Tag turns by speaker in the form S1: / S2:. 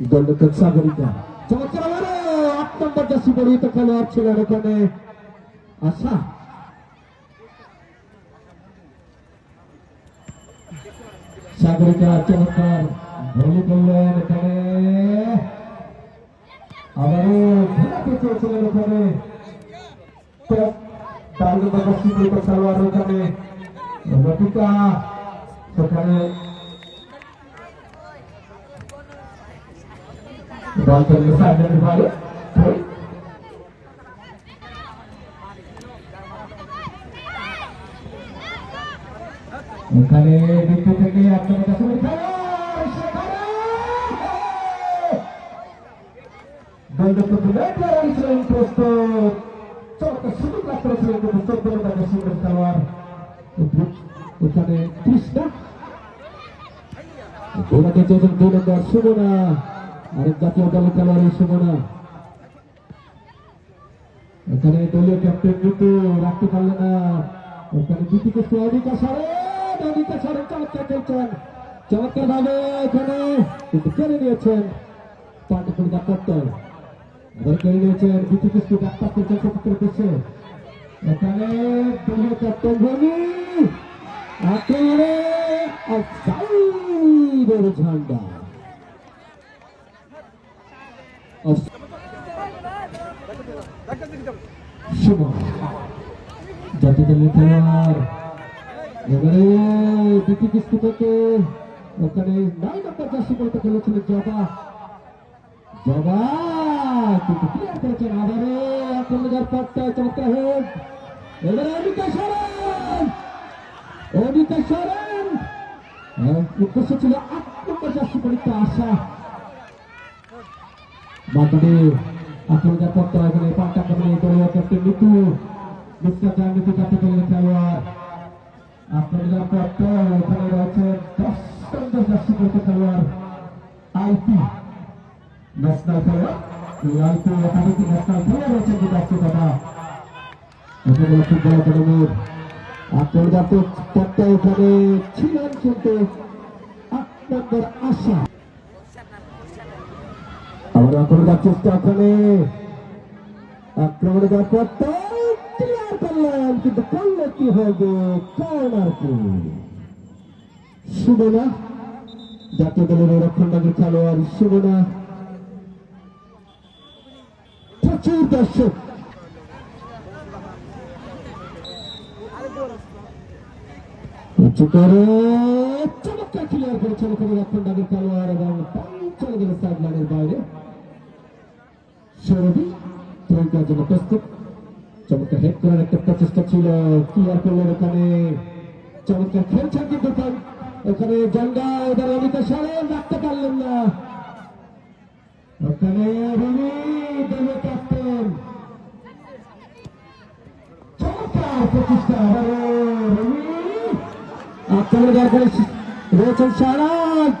S1: গোলরক্ষক সাগরিকা চমৎকার আট নম্বর জার্সি পরিহিত খেলোয়াড় ছিলেন এখানে আশা। সাগরিকা চমৎকার ভলি করলেন এখানে। আবারও ঘোরাতে চেয়েছিলেন ওখানে খেলোয়াড় ওখানে লতিকা সেখানে করলে সাইডের ভালো। এখানে দ্বিতীয় থেকে আপনার কাছে প্রস্তুত। চমৎকার সুযোগ লাভ করেছিলেন কিন্তু চোদ্দ এখানে কৃষ্ণা। ওনাকে চেয়েছেন দুই নম্বর সুমনা আরেক জাতীয় দলের খেলোয়াড় সুমনা এখানে দলীয় ক্যাপ্টেন ঋতু রাখতে পারলে না। এখানে দ্বিতীয় অনিকা সরেন অনিকা চমৎকার খেলছেন। চমৎকার ভাবে এখানে কিন্তু কেড়ে নিয়েছেন। পান্ডপুর ডাক্তার করছে। ঝান্ডা। সুমন জাতীয় দলের খেলোয়াড় এবারে দ্বিতীয় কিস্তি থেকে ওখানে নয় নম্বর জার্সি বলতে খেলেছিলেন জবা। জবা কিন্তু ক্লিয়ার করেছেন আবারও এখন যার পথটা চমৎকার হেড এবারে অনিকা সরেন। অনিকা সরেন। উদ্দেশ্য ছিল আট নম্বর জার্সি পরীক্ষা আসা। বাদবাকি আক্রমণের পত্র এখানে পাল্টা করলে দলীয় ক্যাপ্টেন মিতু মিস্টার চার মিতু দলের খেলোয়াড়। আক্রমণের পত্র এখানে রয়েছে দশ জার্সি পরীক্ষা খেলোয়াড় আইপি। ন্যাশনাল খেলোয়াড় আইপি একাধিক ন্যাশনাল খেলোয়াড় রয়েছে যে জার্সি কথা এখানে ফুটবল একাডেমির আক্রমণের পত্র এখানে ছিলেন কিন্তু আট নম্বর আশা। আবার আক্রমণের চেষ্টা ওখানে আক্রমণে যাওয়ার পর ক্লিয়ার করলেন কিন্তু করলে কি হবে? কর্নার কি সুমনা, জাতীয় দলের রক্ষণবাগের খেলোয়াড় সুমনা। প্রচুর দর্শক। উঁচু করে চমৎকার ক্লিয়ার করেছেন ওখানে রক্ষণবাগের খেলোয়াড় এবং চলে গেল সাইড লাইনের বাইরে। সৌরভী ত্রয়িকার জন্য প্রস্তুত। চমৎকার হেড করার একটা প্রচেষ্টা ছিল। ক্লিয়ার করলেন ওখানে চমৎকার খেলছেন কিন্তু ওখানে জঙ্গা, এবার অমিতা সরেন রাখতে পারলেন না। ওখানে প্রচেষ্টা। আবারও রবি আক্রমণ রয়েছেন সারাজ।